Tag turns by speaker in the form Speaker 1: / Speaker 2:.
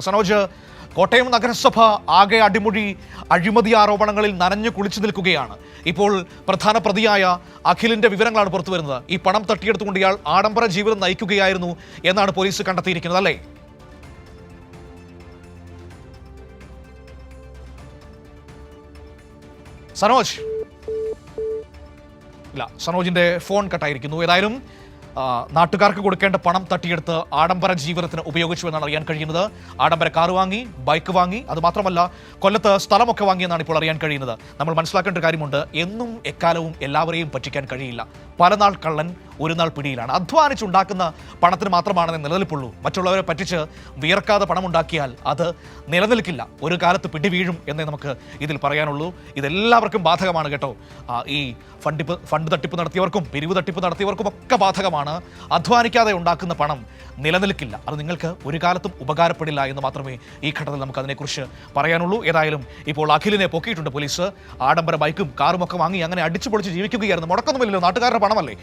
Speaker 1: സനോജ് കോട്ടയം നഗരസഭ ആകെ അടിമുടി അഴിമതി ആരോപണങ്ങളിൽ നനഞ്ഞു കുളിച്ചു നിൽക്കുകയാണ്. ഇപ്പോൾ പ്രധാന പ്രതിയായ അഖിലിന്റെ വിവരങ്ങളാണ് പുറത്തു വരുന്നത്. ഈ പണം തട്ടിയെടുത്തുകൊണ്ട് ഇയാൾ ആഡംബര ജീവിതം നയിക്കുകയായിരുന്നു എന്നാണ് പോലീസ് കണ്ടെത്തിയിരിക്കുന്നത് അല്ലേ? സനോജ്. ഇല്ല സനോജിന്റെ ഫോൺ കട്ടായിരിക്കുന്നു. ഏതായാലും നാട്ടുകാർക്ക് കൊടുക്കേണ്ട പണം തട്ടിയെടുത്ത് ആഡംബര ജീവിതത്തിന് ഉപയോഗിച്ചു എന്നാണ് അറിയാൻ കഴിയുന്നത്. ആഡംബര കാർ വാങ്ങി ബൈക്ക് വാങ്ങി അത് മാത്രമല്ല കൊല്ലത്ത് സ്ഥലമൊക്കെ വാങ്ങിയെന്നാണ് ഇപ്പോൾ അറിയാൻ കഴിയുന്നത്. നമ്മൾ മനസ്സിലാക്കേണ്ട കാര്യമുണ്ട്. എന്നും എക്കാലവും എല്ലാവരെയും പറ്റിക്കാൻ കഴിയില്ല. പല നാൾ കള്ളൻ ഒരു നാൾ പിടിയിലാണ്. അധ്വാനിച്ചുണ്ടാക്കുന്ന പണത്തിന് മാത്രമാണ് നിലനിൽപ്പുള്ളൂ. മറ്റുള്ളവരെ പറ്റിച്ച് വിയർക്കാതെ പണം ഉണ്ടാക്കിയാൽ അത് നിലനിൽക്കില്ല. ഒരു കാലത്ത് പിടി വീഴും എന്നേ നമുക്ക് ഇതിൽ പറയാനുള്ളൂ. ഇതെല്ലാവർക്കും ബാധകമാണ് കേട്ടോ. ഈ ഫണ്ടിപ്പ് ഫണ്ട് തട്ടിപ്പ് നടത്തിയവർക്കും പിരിവ് തട്ടിപ്പ് നടത്തിയവർക്കും ഒക്കെ ബാധകമാണ്. അധ്വാനിക്കാതെ ഉണ്ടാക്കുന്ന പണം നിലനിൽക്കില്ല. അത് നിങ്ങൾക്ക് ഒരു കാലത്തും ഉപകാരപ്പെടില്ല എന്ന് മാത്രമേ ഈ ഘട്ടത്തിൽ നമുക്ക് അതിനെക്കുറിച്ച് പറയാനുള്ളൂ. ഏതായാലും ഇപ്പോൾ അഖിലിനെ പൊക്കിയിട്ടുണ്ട് പോലീസ്. ആഡംബര ബൈക്കും കാറും ഒക്കെ വാങ്ങി അങ്ങനെ അടിച്ചു പൊളിച്ച് ജീവിക്കുകയായിരുന്നു. മുടക്കൊന്നുമില്ലല്ലോ നാട്ടുകാരുടെ പണമല്ലേ